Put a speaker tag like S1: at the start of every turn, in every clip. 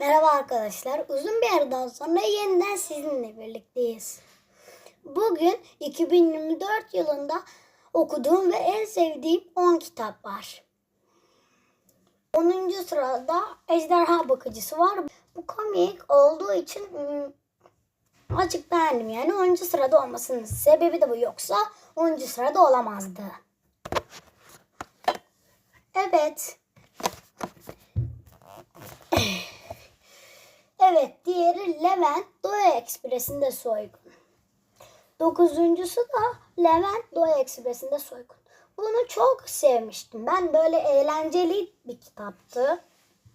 S1: Merhaba arkadaşlar. Uzun bir aradan sonra yeniden sizinle birlikteyiz. Bugün 2024 yılında okuduğum ve en sevdiğim 10 kitap var. 10. sırada Ejderha Bakıcısı var. Bu komik olduğu için hmm, açık beğendim yani 10. sırada olmasının sebebi de bu yoksa 10. sırada olamazdı. Evet. Evet, Levent Doğu Ekspresi'nde soygun. Dokuzuncusu da Levent Doğu Ekspresi'nde soygun. Bunu çok sevmiştim. Ben böyle eğlenceli bir kitaptı.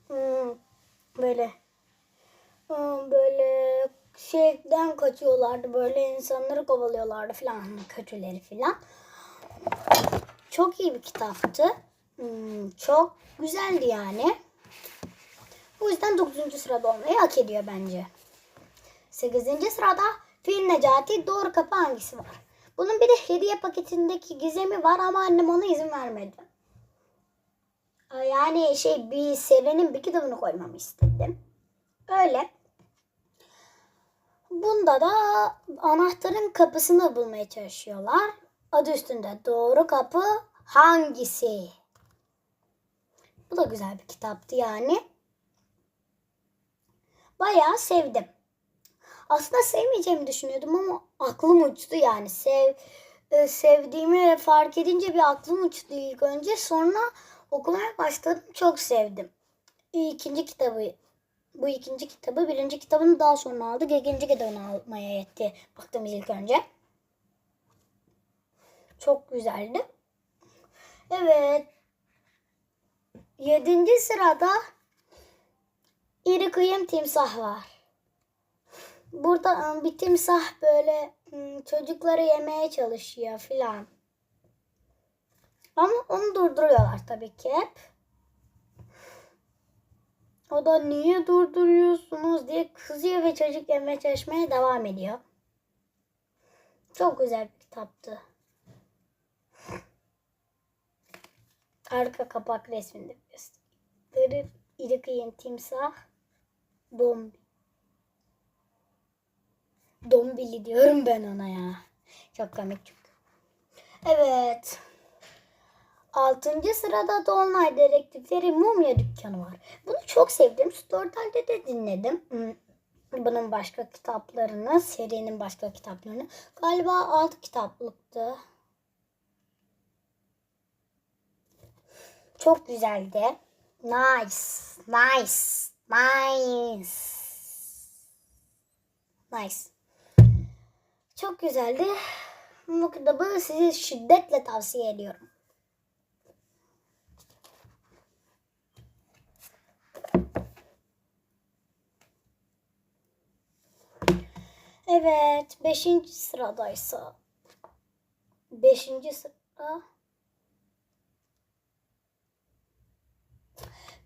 S1: Hmm, böyle hmm, böyle şeyden kaçıyorlardı. Böyle insanları kovalıyorlardı falan. Kötüleri falan. Çok iyi bir kitaptı. Hmm, çok güzeldi yani. Bu yüzden 9. sırada olmayı hak ediyor bence. 8. sırada Fil Necati Doğru Kapı hangisi var? Bunun bir de hediye paketindeki gizemi var ama annem ona izin vermedi. Yani şey bir serinin bir kitabını koymamı istedim. Öyle. Bunda da anahtarın kapısını bulmaya çalışıyorlar. Adı üstünde doğru kapı hangisi? Bu da güzel bir kitaptı yani bayağı sevdim. Aslında sevmeyeceğimi düşünüyordum ama aklım uçtu yani. Sev e, sevdiğimi fark edince bir aklım uçtu ilk önce. Sonra okumaya başladım. Çok sevdim. İkinci kitabı bu ikinci kitabı birinci kitabını daha sonra aldık. İkinci kitabını almaya yetti. Baktım ilk önce. Çok güzeldi. Evet. Yedinci sırada iri kıyım timsah var. Burada ıı, bir timsah böyle ıı, çocukları yemeye çalışıyor filan. Ama onu durduruyorlar tabii ki hep. O da niye durduruyorsunuz diye kızıyor ve çocuk yemeye çalışmaya devam ediyor. Çok güzel bir kitaptı. Arka kapak resminde gösteriyor. İri kıyım timsah. Dombi. Dombili diyorum ben ona ya. Çok komik çünkü. Evet. Altıncı sırada Dolunay Dedektifleri Mumya Dükkanı var. Bunu çok sevdim. Storytel'de de dinledim. Hmm. Bunun başka kitaplarını, serinin başka kitaplarını. Galiba alt kitaplıktı. Çok güzeldi. Nice. Nice. Nice. Nice. Çok güzeldi. Bu kitabı size şiddetle tavsiye ediyorum. Evet. Beşinci sıradaysa. Beşinci sıra.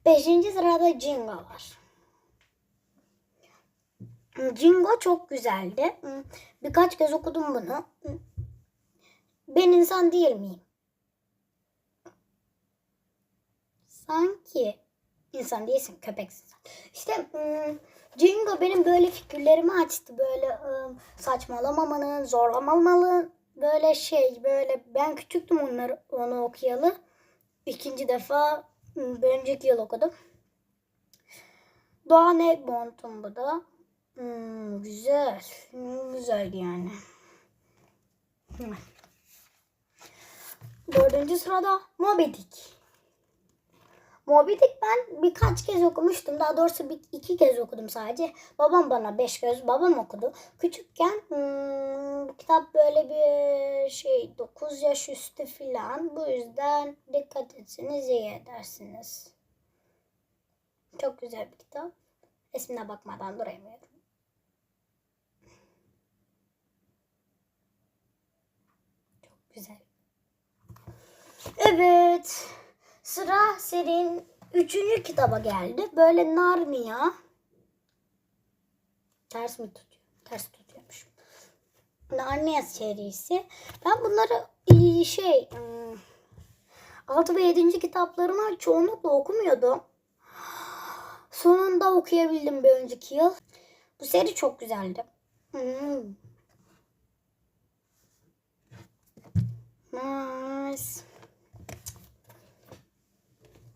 S1: Beşinci sırada Jingo var. Jingo çok güzeldi. Birkaç kez okudum bunu. Ben insan değil miyim? Sanki insan değilsin, köpeksin. İşte Jingo benim böyle fikirlerimi açtı. Böyle saçmalamamanın, zorlamamanın böyle şey böyle ben küçüktüm onları onu okuyalı. İkinci defa bir önceki yıl okudum. Doğan Egmont'un bu da. Hmm, güzel. Hmm, güzeldi yani. Dördüncü sırada Moby Dick. Ben birkaç kez okumuştum. Daha doğrusu bir, iki kez okudum sadece. Babam bana beş kez babam okudu. Küçükken hmm, bu kitap böyle bir şey dokuz yaş üstü filan. Bu yüzden dikkat etseniz iyi edersiniz. Çok güzel bir kitap. Resmine bakmadan duramıyorum. Güzel. Evet. Sıra serinin üçüncü kitaba geldi. Böyle Narnia. Ters mi tutuyor? Ters tutuyormuş. Narnia serisi. Ben bunları şey 6 ve 7. kitaplarını çoğunlukla okumuyordum. Sonunda okuyabildim bir önceki yıl. Bu seri çok güzeldi. Hmm. Nice.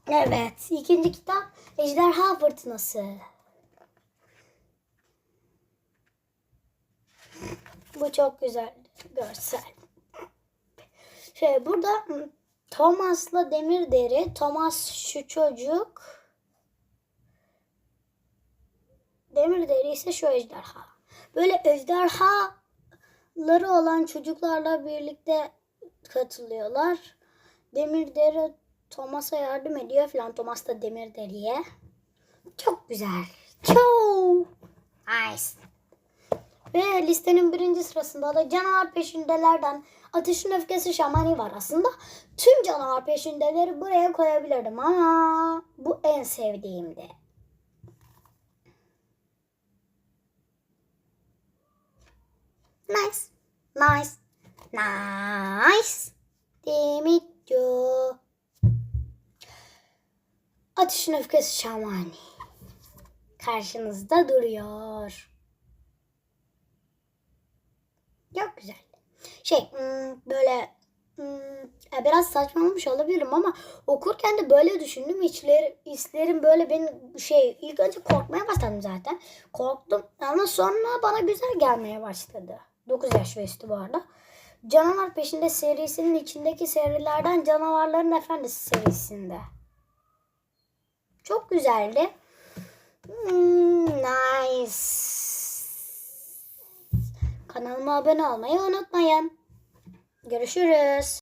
S1: Evet. ikinci kitap Ejderha Fırtınası. Bu çok güzel görsel. Şey burada Thomas'la Demirderi. Thomas şu çocuk. Demirderi ise şu ejderha. Böyle ejderhaları olan çocuklarla birlikte katılıyorlar. Demirderi Thomas'a yardım ediyor falan. Thomas da Demirderi'ye. Çok güzel. Çok nice. Ve listenin birinci sırasında da canavar peşindelerden ateşin öfkesi şamani var aslında. Tüm canavar peşindeleri buraya koyabilirdim ama bu en sevdiğimdi. Nice. Nice. Nice. Demityo. Ateşin öfkesi şamani. Karşınızda duruyor. Çok güzel. Şey hmm, böyle hmm, biraz saçmalamış olabilirim ama okurken de böyle düşündüm. İçleri, hislerim böyle benim şey ilk önce korkmaya başladım zaten. Korktum ama sonra bana güzel gelmeye başladı. 9 yaş ve üstü bu arada. Canavar Peşinde serisinin içindeki serilerden Canavarların Efendisi serisinde. Çok güzeldi. Hmm, nice. Kanalıma abone olmayı unutmayın. Görüşürüz.